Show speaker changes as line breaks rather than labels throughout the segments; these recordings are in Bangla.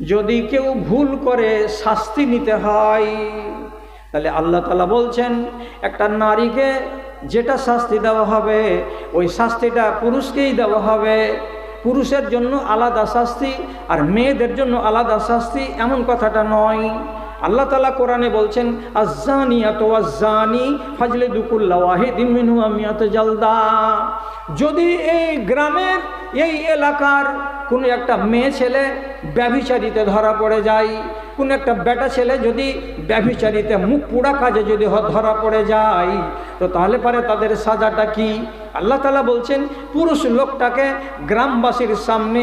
যদি কেউ ভুল করে শাস্তি নিতে হয়, তাহলে আল্লাহ তালা বলছেন, একটা নারীকে যেটা শাস্তি দেওয়া হবে, ওই শাস্তিটা পুরুষকেই দেওয়া হবে। পুরুষের জন্য আলাদা শাস্তি আর মেয়েদের জন্য আলাদা শাস্তি এমন কথাটা নয়। আল্লাহ তালা কোরআনে বলছেন আজানি এত আজানি ফাজলে দুকুল্লা ওয়াহিদ আমিয়াত জালদা। যদি এই গ্রামের, এই এলাকার কোনো একটা মেয়ে ছেলে ব্যভিচারিতে ধরা পড়ে যায়, কোনো একটা বেটা ছেলে যদি ব্যভিচারিতে মুখ পোড়া কাজে যদি ধরা পড়ে যায়, তো তাহলে পরে তাদের সাজাটা কি? আল্লাহ তালা বলছেন, পুরুষ লোকটাকে গ্রামবাসীর সামনে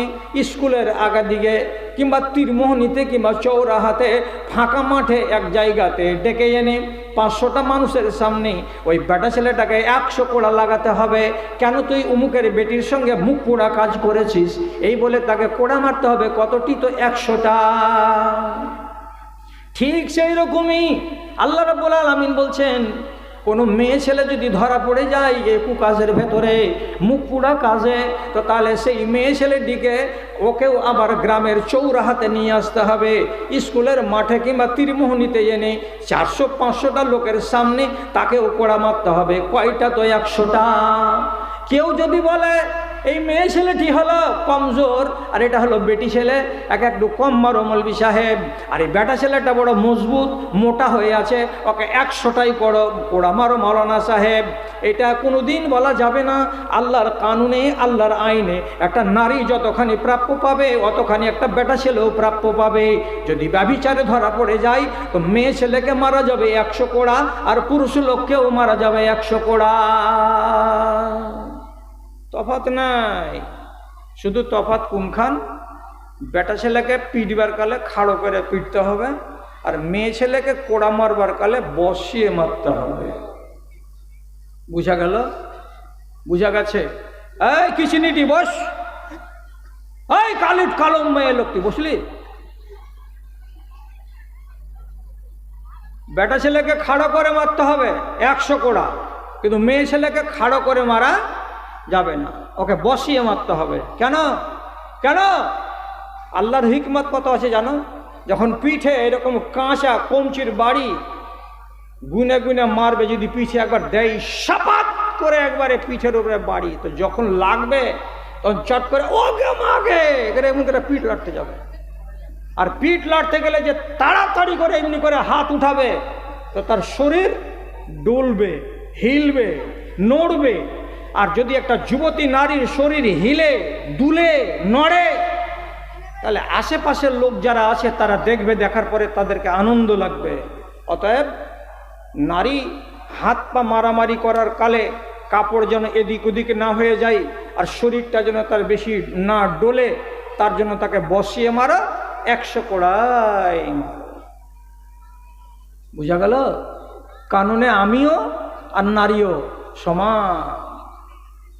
স্কুলের আগা দিকে কিংবা তীরমোহনীতে কিংবা চৌরাহাতে ফাঁকা মাঠে এক জায়গাতে ডেকে এনে পাঁচশোটা মানুষের সামনে ওই বেটা ছেলেটাকে একশো কোড়া লাগাতে হবে। কেন তুই উমুকের বেটির সঙ্গে মুখ পোড়া কাজ করেছিস? এই বলে তাকে কোড়া মারতে হবে, কতটি তো একশোটা। ঠিক সেই রকমই আল্লাহ রাব্বুল আলামিন বলছেন কোনো মেয়ে ছেলে যদি ধরা পড়ে যায় এই কুকাজের ভেতরে, মুখ পুড়া কাজে, তো তাহলে সেই মেয়ে ছেলের দিকে ওকেও আবার গ্রামের চৌরাহাতে নিয়ে আসতে হবে। স্কুলের মাঠে কিংবা তীরমোহনীতে এনে চারশো, পাঁচশোটা লোকের সামনে তাকেও কোড়া মারতে হবে। কয়টা তো একশোটা? কেউ যদি বলে এই মেয়ে ছেলেটি হলো? কমজোর। আর এটা হলো বেটি ছেলে। এক একটু কম মারো মলবি সাহেব। আর এই বেটা ছেলেটা বড় মজবুত, মোটা হয়ে আছে। ওকে একশোটাই করো। পোড়া মারো মাওলানা সাহেব। এটা কোনো দিন বলা যাবে না। আল্লাহর কানুনে, আল্লাহর আইনে একটা নারী যতখানি প্রাপ্য পাবে, অতখানি একটা বেটা ছেলেও প্রাপ্য পাবে। যদি ব্যবিচারে ধরা পড়ে যায়, তো মেয়ে ছেলেকে মারা যাবে একশো কোড়া, আর পুরুষ লোককেও মারা যাবে একশো কোড়া। তফাত নাই। শুধু তফাত কোনখান? বেটা ছেলেকে পিটবার কালে খাড়ো করে পিটতে হবে আর মেয়ে ছেলেকে কোড়া মারবার কালে বসিয়ে মারতে হবে। বুঝা গেল? বুঝা গেছে? এই কিচিনিটি বস? এই, কালিট কালম মেয়ে লোকটি, বসলি? বেটা ছেলেকে খাড়ো করে মারতে হবে একশো কোড়া, কিন্তু মেয়ে ছেলেকে খাড়ো করে মারা যাবে না। ওকে বসিয়ে মারতে হবে। কেন? কেন? আল্লাহর হিকমত কত আছে জানো? যখন পিঠে এরকম কাঁচা কঞ্চির বাড়ি গুনে গুনে মারবে, যদি পিঠে একবার দেয়, সাপাত করে একবারে পিঠের উপরে বাড়ি। তো যখন লাগবে, তখন চট করে ওকে মাগে করে এমন করে পিঠ লাটতে যাবে। আর পিঠ লাটতে গেলে যে তাড়াতাড়ি করে এমনি করে হাত উঠাবে, তো তার শরীর ডুলবে, হিলবে, নড়বে। আর যদি একটা যুবতী নারীর শরীর হিলে, দুলে, নড়ে, তাহলে আশেপাশের লোক যারা আছে তারা দেখবে, দেখার পরে তাদেরকে আনন্দ লাগবে। অতএব নারী হাত পা মারামারি করার কালে কাপড় যেন এদিক ওদিক না হয়ে যায় আর শরীরটা যেন তার বেশি না ডোলে, তার জন্য তাকে বসিয়ে মারা, একশো কড়াই। বুঝা গেল? কানুনে আমিও আর নারীও সমান।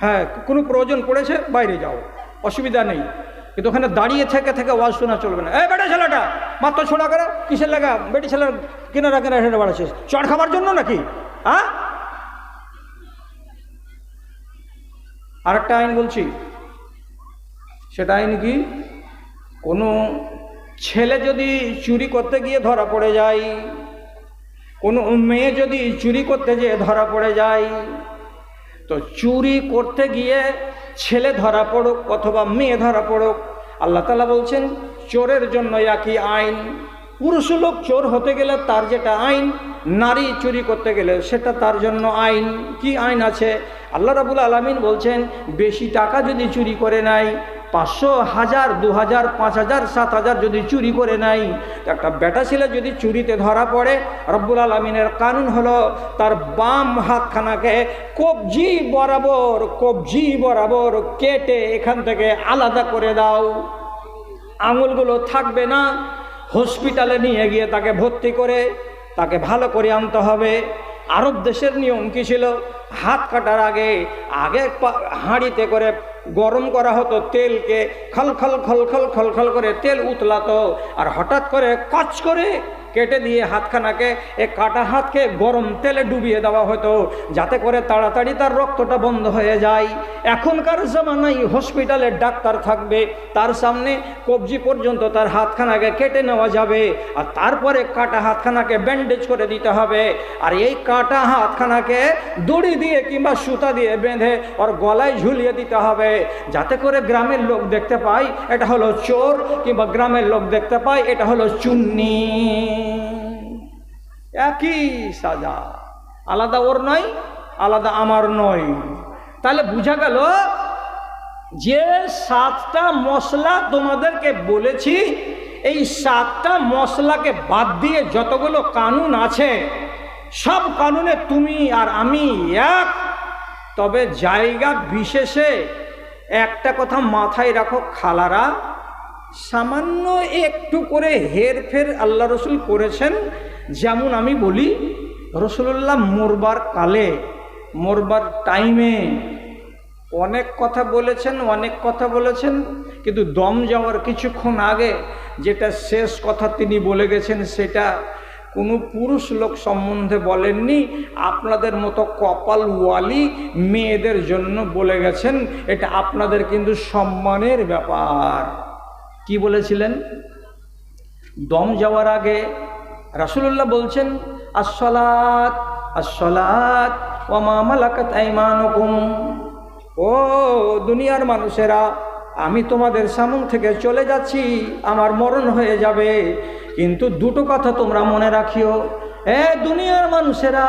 হ্যাঁ কোনো প্রয়োজন পড়েছে, বাইরে যাও। অসুবিধা নেই। কিন্তু ওখানে দাঁড়িয়ে থেকে থেকে ওয়াজ শোনা চলবে না। এই বেটা ছেলেটা, মাত্র ছোড়া করে, কিসের লাগা? বেটি ছেলের কিনারা কেনা হেঁটে বাড়াচ্ছিস চড় খাবার জন্য নাকি? হ্যাঁ আরেকটা আইন বলছি। সেটা আইন কি? কোনো ছেলে যদি চুরি করতে গিয়ে ধরা পড়ে যায়, কোনো মেয়ে যদি চুরি করতে যেয়ে ধরা পড়ে যায় তো চুরি করতে গিয়ে ছেলে ধরা পড়ুক অথবা মেয়ে ধরা পড়ুক, আল্লাহ তালা বলছেন, চোরের জন্য একই আইন। পুরুষ লোক চোর হতে গেলে তার যেটা আইন, নারী চুরি করতে গেলে সেটা তার জন্য আইন। কি আইন আছে? আল্লাহ রাবুল আলমিন বলছেন, বেশি টাকা যদি চুরি করে নেয় পাঁচশো হাজার, দু হাজার, পাঁচ হাজার, সাত হাজার যদি চুরি করে তো একটা বেটা ছেলে যদি চুরিতে ধরা পড়ে, রব্বুল আলমিনের কানুন হলো তার বাম হাতখানাকে কবজি বরাবর কবজি বরাবর কেটে এখান থেকে আলাদা করে দাও। আঙুলগুলো থাকবে না। হসপিটালে নিয়ে গিয়ে তাকে ভর্তি করে, তাকে ভালো করে আনতে হবে। আরব দেশের নিয়ম কি ছিল? হাত কাটার আগে আগে হাঁড়িতে করে গরম করা হতো তেলকে খল খল খল খল খল খল করে তেল উতলাতো। আর হঠাৎ করে কাজ করে কেটে দিয়ে হাতখানাকে, এ কাটা হাতকে গরম তেলে ডুবিয়ে দেওয়া হতো, যাতে করে তাড়াতাড়ি তার রক্তটা বন্ধ হয়ে যায়। এখনকার জামানায় হসপিটালে ডাক্তার থাকবে, তার সামনে কবজি পর্যন্ত তার হাতখানাকে কেটে নেওয়া যাবে, আর তারপরে কাটা হাতখানাকে ব্যান্ডেজ করে দিতে হবে। আর এই কাটা হাতখানাকে দড়ি দিয়ে কিংবা সুতা দিয়ে বেঁধে ওর গলায় ঝুলিয়ে দিতে হবে, যাতে করে গ্রামের লোক দেখতে পায় এটা হলো চোর, কিংবা গ্রামের লোক দেখতে পায় এটা হলো চুন্নি। একই সাজা। আলাদা ওর নয়, আলাদা আমার নয়। তাহলে বোঝা গেল, যে সাতটা মশলা তোমাদেরকে বলেছি, এই সাতটা মশলাকে বাদ দিয়ে যতগুলো কানুন আছে, সব কানুনে তুমি আর আমি এক। তবে জায়গা বিশেষে একটা কথা মাথায় রাখো খালারা, সামান্য একটু করে হেরফের আল্লাহ রসুল করেছেন যেমন আমি বলি রসুল্লাহ মরবার কালে, মরবার টাইমে অনেক কথা বলেছেন, অনেক কথা বলেছেন, কিন্তু দম যাওয়ার কিছুক্ষণ আগে যেটা শেষ কথা তিনি বলে গেছেন সেটা কোনো পুরুষ লোক সম্বন্ধে বলেননি, আপনাদের মতো কপাল ওয়ালি মেয়েদের জন্য বলে গেছেন, এটা আপনাদের কিন্তু সম্মানের ব্যাপার। কি বলেছিলেন? দম যাওয়ার আগে রাসুলুল্লাহ বলছেন আসলাত আসলাত ও মামালাকাত আইমানুকুম। ও দুনিয়ার মানুষেরা, আমি তোমাদের সামন থেকে চলে যাচ্ছি, আমার মরণ হয়ে যাবে। কিন্তু দুটো কথা তোমরা মনে রাখিও। এ দুনিয়ার মানুষেরা,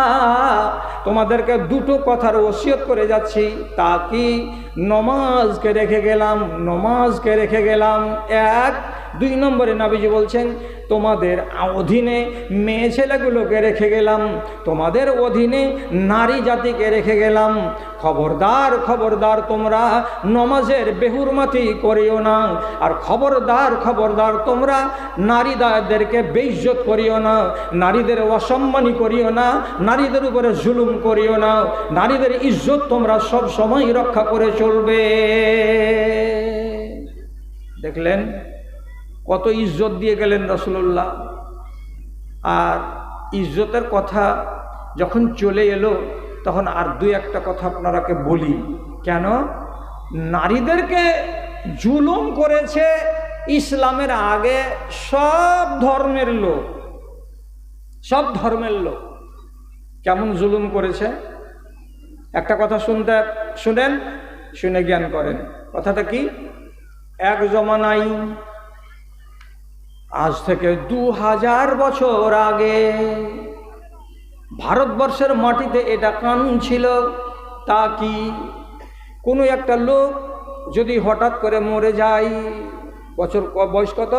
তোমাদেরকে দুটো কথার ওসিয়ত করে যাচ্ছি। তা কি? নমাজকে রেখে গেলাম, নমাজকে রেখে গেলাম। এক দুই নম্বরে নাবিজি বলছেন, তোমাদের অধীনে মেয়ে ছেলেগুলোকে রেখে গেলাম, তোমাদের অধীনে নারী জাতিকে রেখে গেলাম। খবরদার খবরদার তোমরা নমাজের বেহুরমাতি করিও না, আর খবরদার খবরদার তোমরা নারীদারদেরকে বেইজ্জত করিও না, নারীদের অসম্মানী করিও না, নারীদের উপরে জুলুম করিও না, নারীদের ইজ্জত তোমরা সব সময় রক্ষা করে চলবে। দেখলেন কত ইজ্জত দিয়ে গেলেন রসুল্লাহ আর ইজ্জতের কথা যখন চলে এলো, তখন আর দুই একটা কথা আপনারাকে বলি। কেন? নারীদেরকে জুলুম করেছে ইসলামের আগে সব ধর্মের লোক। সব ধর্মের লোক। কেমন জুলুম করেছে? একটা কথা শুনতে, শুনেন, শুনে জ্ঞান করেন। কথাটা কি? এক জমানাই আজ থেকে দু হাজার বছর আগে ভারতবর্ষের মাটিতে এটা কানুন ছিল, তা কি? কোনো একটা লোক যদি হঠাৎ করে মরে যায়, বছর বয়স কত?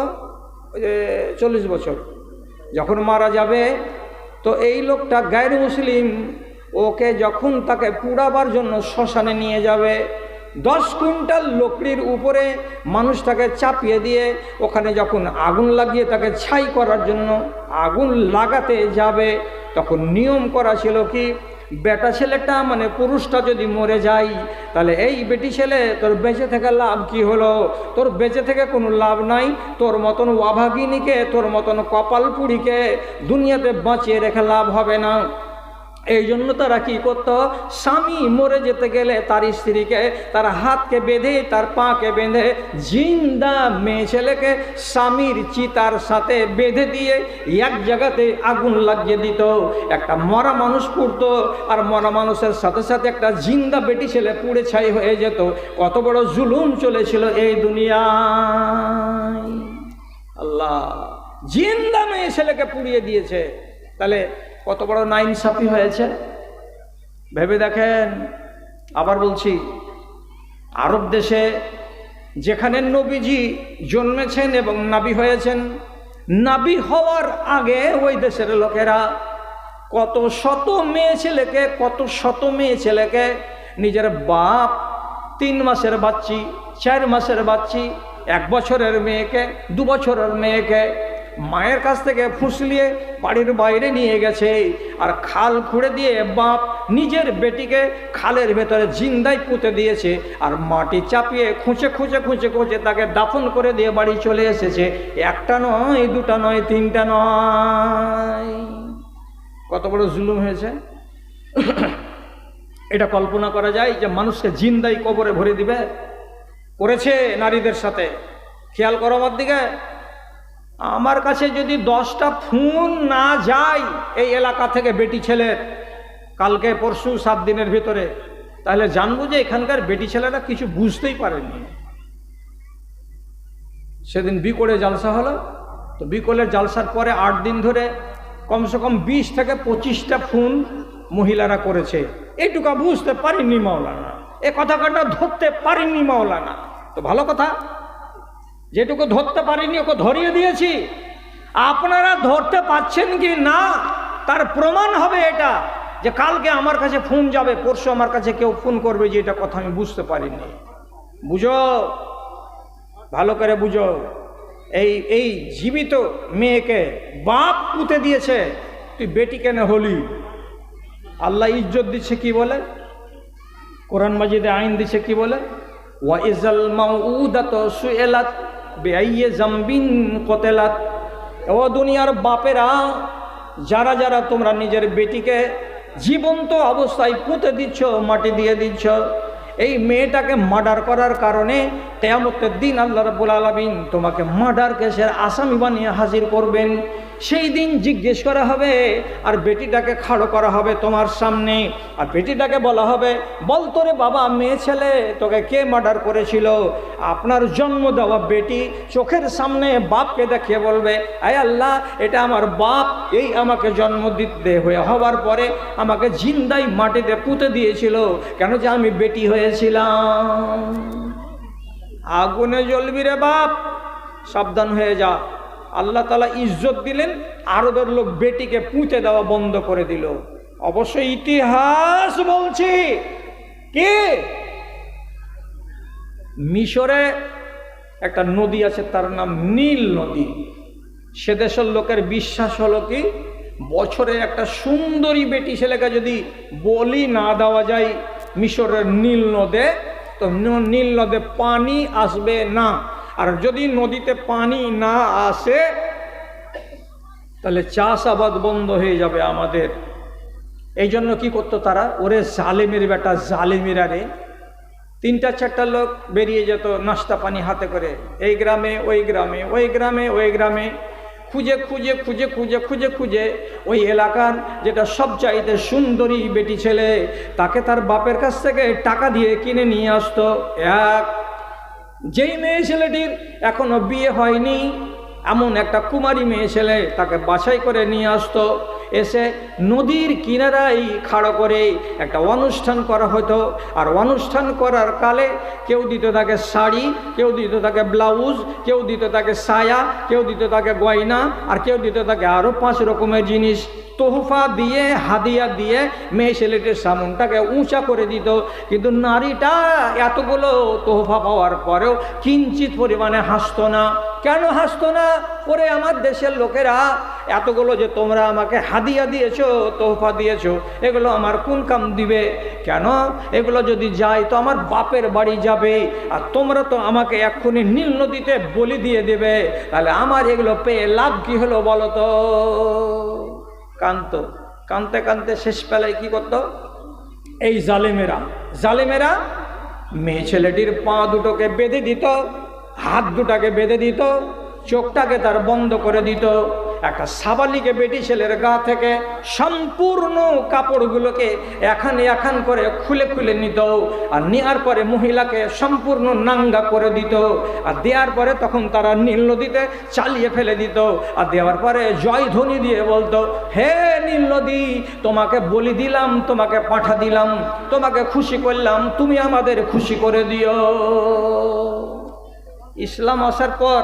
চল্লিশ বছর। যখন মারা যাবে, তো এই লোকটা গায়ের মুসলিম, ওকে যখন তাকে পুড়াবার জন্য শ্মশানে নিয়ে যাবে দশ কুইন্টাল লকড়ির উপরে মানুষটাকে চাপিয়ে দিয়ে ওখানে যখন আগুন লাগিয়ে তাকে ছাই করার জন্য আগুন লাগাতে যাবে, তখন নিয়ম করা ছিল কি, বেটা ছেলেটা মানে পুরুষটা যদি মরে যায়, তাহলে এই বেটি ছেলে তোর বেঁচে থেকে লাভ কি হলো? তোর বেঁচে থেকে কোনো লাভ নাই, তোর মতন অভাগিনীকে, তোর মতন কপাল পুড়িকে দুনিয়াতে বাঁচিয়ে রেখে লাভ হবে না। এই জন্য তারা কি করত? স্বামী মরে যেতে গেলে তার স্ত্রীকে, তার হাতকে বেঁধে, তার পাকে বেঁধে জিন্দা মেয়ে ছেলেকে স্বামীর চিতার সাথে বেঁধে দিয়ে এক জায়গাতে আগুন লাগিয়ে দিত। একটা মরা মানুষ পুড়তো আর মরা মানুষের সাথে সাথে একটা জিন্দা বেটি ছেলে পুড়ে ছাই হয়ে যেত। কত বড় জুলুম চলেছিল এই দুনিয়ায়। আল্লাহ জিন্দা মেয়ে ছেলেকে পুড়িয়ে দিয়েছে। তাহলে কত বড় নাইন সাফি হয়েছে। ভেবে দেখেন, আবার বলছি, আরব দেশে যেখানে নবীজি জন্মেছেন এবং নাবি হয়েছেন, নাবি হওয়ার আগে ওই দেশের লোকেরা কত শত মেয়ে ছেলেকে, কত শত মেয়ে ছেলেকে নিজের বাপ, তিন মাসের বাচ্চি, চার মাসের বাচ্চি, এক বছরের মেয়েকে, দু বছরের মেয়েকে মায়ের কাছ থেকে ফুসলিয়ে বাড়ির বাইরে নিয়ে গেছে। আর খাল খুঁড়ে দিয়ে বাপ নিজের বেটিকে খালের ভেতরে জিন্দাই পুঁতে দিয়েছে। আর মাটি চাপিয়ে খুঁচে খুঁচে খুঁচে খুঁচে তাকে দাফন করে দিয়ে বাড়ি চলে এসেছে। একটা নয়, দুটা নয়, তিনটা নয়। কত বড় জুলুম হয়েছে? এটা কল্পনা করা যায় যে মানুষকে জিন্দাই কবরে ভরে দিবে। করেছে নারীদের সাথে। খেয়াল করো আমার দিকে। আমার কাছে যদি দশটা ফোন না যায় এই এলাকা থেকে বেটি ছেলের কালকে পরশু সাত দিনের ভিতরে, তাহলে জানব যে এখানকার বেটি ছেলেরা কিছু বুঝতেই পারেনি। সেদিন বিকোড়ে জালসা হলো, তো বিকলের জালসার পরে আট দিন ধরে কমসে কম বিশ থেকে পঁচিশটা ফোন মহিলারা করেছে। এইটুকু বুঝতে পারিনি মাওলানা, এ কথা কাটা ধরতে পারিনি মাওলানা। তো ভালো কথা যেটুকু ধরতে পারিনি, ওকে ধরিয়ে দিয়েছি। আপনারা ধরতে পাচ্ছেন কি না, তার প্রমাণ হবে এটা যে কালকে আমার কাছে ফোন যাবে, পরশু আমার কাছে কেউ ফোন করবে যে এটা কথা আমি বুঝতে পারিনি। বুঝো? ভালো করে বুঝো। এই এই জীবিত মেয়েকে বাপ পুঁতে দিয়েছে, তুই বেটি কেন হলি? আল্লাহ ইজ্জত দিচ্ছে কি বলে? কোরআন মাজিদে আইন দিচ্ছে কি বলে? ওয়াইজাল মাউদাত সুয়েলাত বেআইয়ে জাম্বিন কতেলাত। ও দুনিয়ার বাপেরা, যারা যারা তোমরা নিজের বেটিকে জীবন্ত অবস্থায় পুঁতে দিচ্ছ, মাটি দিয়ে দিচ্ছ এই মেয়েটাকে মার্ডার করার কারণে কেয়ামতের দিন আল্লাহ রাব্বুল আলামিন তোমাকে মার্ডার কেসের আসামি বানিয়ে হাজির করবেন। সেই দিন জিজ্ঞেস করা হবে, আর বেটিটাকে খাড়ো করা হবে তোমার সামনে? আর বেটিটাকে বলা হবে, বল তোরে বাবা, মেয়ে ছেলে, তোকে কে মার্ডার করেছিল? আপনার জন্ম দেওয়া বেটি চোখের সামনে বাপকে দেখিয়ে বলবে, আয় আল্লাহ, এটা আমার বাপ, এই আমাকে জন্ম দিতে হয়ে হওয়ার পরে আমাকে জিন্দাই মাটিতে পুঁতে দিয়েছিল। কেন যে আমি বেটি হয়েছিলাম আগুনে জ্বলবি রে বাপ, সাবধান হয়ে যা। আল্লাহ তালা ইজ্জত দিলেন, আরবের লোক বেটিকে পুঁতে দেওয়া বন্ধ করে দিল। অবশ্যই ইতিহাস বলছি। কি? মিশরে একটা নদী আছে, তার নাম নীল নদী। সে দেশের লোকের বিশ্বাস হলো কি, বছরে একটা সুন্দরী বেটি ছেলেকে যদি বলি না দেওয়া যায় মিশরের নীল নদে, তো নীল নদে পানি আসবে না। আর যদি নদীতে পানি না আসে, তাহলে চাষাবাদ বন্ধ হয়ে যাবে আমাদের। এই জন্য কি করতো তারা? ওরে জালেমের বেটা, জালেমেরা রে তিনটা, চারটা লোক বেরিয়ে যেত, নাস্তা পানি হাতে করে। এই গ্রামে, ওই গ্রামে ওই গ্রামে ওই গ্রামে। খুঁজে খুঁজে খুঁজে খুঁজে খুঁজে খুঁজে ওই এলাকার যেটা সবচাইতে সুন্দরী বেটি ছেলে, তাকে তার বাপের কাছ থেকে টাকা দিয়ে কিনে নিয়ে আসতো। এক, যেই মেয়ে ছেলেটির এখনও বিয়ে হয়নি, এমন একটা কুমারী মেয়ে ছেলে তাকে বাছাই করে নিয়ে আসতো। এসে নদীর কিনারায় খাড়ো করে একটা অনুষ্ঠান করা হতো। আর অনুষ্ঠান করার কালে কেউ দিত তাকে শাড়ি, কেউ দিত তাকে ব্লাউজ, কেউ দিত তাকে সায়া, কেউ দিত তাকে গয়না, আর কেউ দিত তাকে আরও পাঁচ রকমের জিনিস। তোহফা দিয়ে, হাদিয়া দিয়ে মেয়ে ছেলেটির সামনটাকে উঁচা করে দিত। কিন্তু নারীটা এতগুলো তোহফা পাওয়ার পরেও কিঞ্চিত পরিমাণে হাসতো না। কেন হাসতো না? পরে আমার দেশের লোকেরা, এতগুলো যে তোমরা আমাকে হাদিয়া দিয়েছ, তোহফা দিয়েছ, এগুলো আমার কোন কাম দিবে? কেন? এগুলো যদি যায় তো আমার বাপের বাড়ি যাবে, আর তোমরা তো আমাকে এক্ষুনি নীল নদীতে বলি দিয়ে দেবে। তাহলে আমার এগুলো পেয়ে লাভ কি হলো বলো তো? কান্ত কানতে কানতে শেষ বেলায় কি করতো? এই জালেমেরা জালেমেরা মেয়ে ছেলেটির পা দুটোকে বেঁধে দিত, হাত দুটাকে বেঁধে দিত চোখটাকে তার বন্ধ করে দিত। একটা সাবালিকে বেটি ছেলের গা থেকে সম্পূর্ণ কাপড়গুলোকে এখান এখান করে খুলে খুলে নিত আর নেওয়ার পরে মহিলাকে সম্পূর্ণ নাঙ্গা করে দিত। আর দেওয়ার পরে তখন তারা নীল নদীতে চালিয়ে ফেলে দিত। আর দেওয়ার পরে জয় ধ্বনি দিয়ে বলতো, হে নীল নদী, তোমাকে বলি দিলাম, তোমাকে পাঠা দিলাম, তোমাকে খুশি করলাম, তুমি আমাদের খুশি করে দিও। ইসলাম আসার পর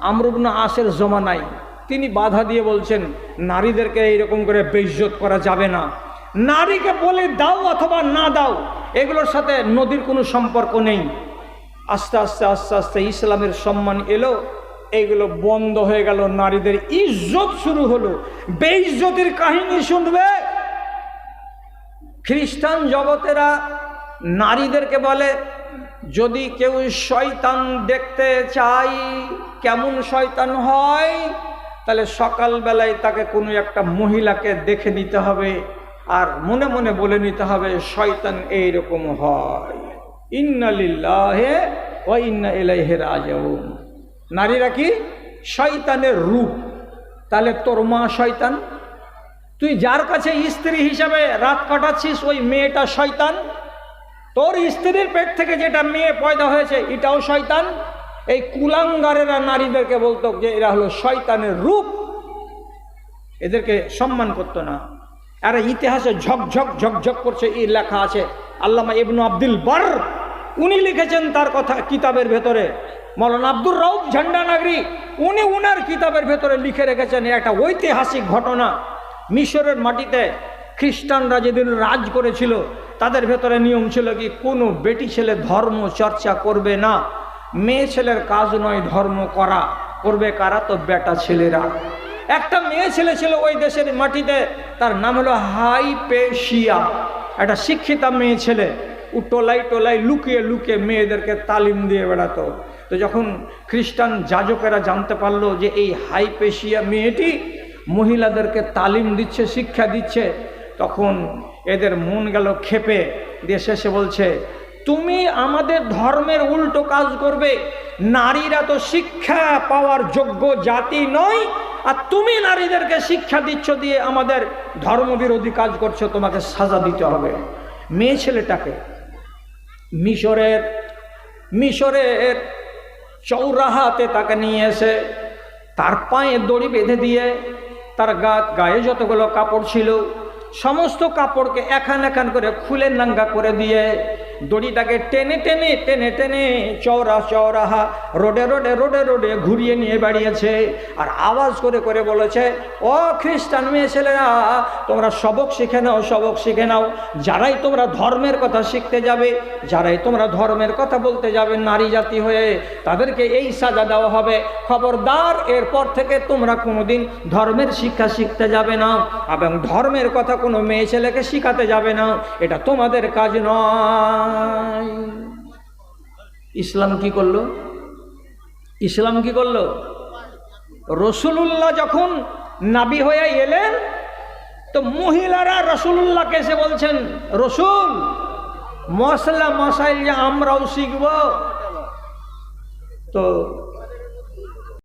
আমরুবন আসের জমানায় তিনি বাধা দিয়ে বলছেন, নারীদেরকে এইরকম করে বেইজ্জত করা যাবে না। নারীকে বলে দাও অথবা না দাও, এগুলোর সাথে নদীর কোনো সম্পর্ক নেই। আস্তে আস্তে আস্তে আস্তে ইসলামের সম্মান এলো এইগুলো বন্ধ হয়ে গেল, নারীদের ইজ্জত শুরু হলো। বেইজ্জতির কাহিনী শুনবে? খ্রিস্টান জগতেরা নারীদেরকে বলে যদি কেউ শয়তান দেখতে চাই কেমন শয়তান হয়? তাহলে সকালবেলায় তাকে কোনো একটা মহিলাকে দেখে নিতে হবে আর মনে মনে বলে নিতে হবে, শয়তান এইরকম হয়। ইন্নালিল্লাহে ও ইন্না এলাইহে রাজাউন। নারীরা কি? শয়তানের রূপ। তাহলে তোর মা শয়তান? তুই যার কাছে স্ত্রী হিসাবে রাত কাটাচ্ছিস, ওই মেয়েটা শয়তান? তোর স্ত্রীর পেট থেকে যেটা মেয়ে পয়দা হয়েছে, এটাও শয়তান। এই কুলাঙ্গারেরা নারীদেরকে বলতো যে এরা হলো শয়তানের রূপ। এদেরকে সম্মান করতো না। আর ইতিহাসে ঝকঝক ঝকঝক করছে, এই লেখা আছে, আল্লামা ইবনু আব্দুল বর। উনি লিখেছেন তার কথা কিতাবের ভেতরে। মৌলানা আব্দুর রৌফ ঝান্ডা নাগরিক উনি উনার কিতাবের ভেতরে লিখে রেখেছেন একটা ঐতিহাসিক ঘটনা। মিশরের মাটিতে খ্রিস্টানরা যেদিন রাজ করেছিল তাদের ভেতরে নিয়ম ছিল কি, কোনো বেটি ছেলে ধর্ম চর্চা করবে না, মেয়ে ছেলের কাজ নয় ধর্ম করা, করবে কারা? তো বেটা ছেলেরা। একটা মেয়ে ছেলে ছিল ওই দেশের মাটিতে, তার নাম হলো হাই পেশিয়া একটা শিক্ষিতা মেয়ে ছেলে, ও টোলাই টোলাই লুকিয়ে লুকিয়ে মেয়েদেরকে তালিম দিয়ে বেড়াতো। তো যখন খ্রিস্টান যাজকেরা জানতে পারল যে এই হাই পেশিয়া মেয়েটি মহিলাদেরকে তালিম দিচ্ছে, শিক্ষা দিচ্ছে, তখন এদের মন গেল খেপে। দিয়ে শেষে বলছে, তুমি আমাদের ধর্মের উল্টো কাজ করবে। নারীরা তো শিক্ষা পাওয়ার যোগ্য জাতি নয়, আর তুমি নারীদেরকে শিক্ষা দিচ্ছ দিয়ে আমাদের ধর্মবিরোধী কাজ করছ, তোমাকে সাজা দিতে হবে। মেয়ে ছেলেটাকে মিশরের মিশরের চৌরাহাতে তাকে নিয়ে এসে তার পায়ে দড়ি বেঁধে দিয়ে তার গা, গায়ে যতগুলো কাপড় ছিল সমস্ত কাপড়কে এখান এখান করে খুলে নাঙ্গা করে দিয়ে দড়িটাকে টেনে টেনে টেনে টেনে চওড়া চওড়াহা রোডে রোডে রোডে রোডে ঘুরিয়ে নিয়ে বেরিয়েছে আর আওয়াজ করে করে বলেছে, ও খ্রিস্টান মেয়ে ছেলেরা, তোমরা সবক শিখে নাও, সবক শিখে নাও। যারাই তোমরা ধর্মের কথা শিখতে যাবে, যারাই তোমরা ধর্মের কথা বলতে যাবে নারী জাতি হয়ে, তাদেরকে এই সাজা দেওয়া হবে। খবরদার, এরপর থেকে তোমরা কোনোদিন ধর্মের শিক্ষা শিখতে যাবে না এবং ধর্মের কথা কোনো মেয়ে ছেলেকে শিখাতে যাবে না। এটা তোমাদের কাজ নয়। ইসলাম কি করল? ইসলাম কি করল? রসুলুল্লাহ যখন নাবি হয়ে এলেন, তো মহিলারা রসুল্লাহকে এসে বলছেন, রসুল, মশলা মশাইল যে আমরাও শিখব। তো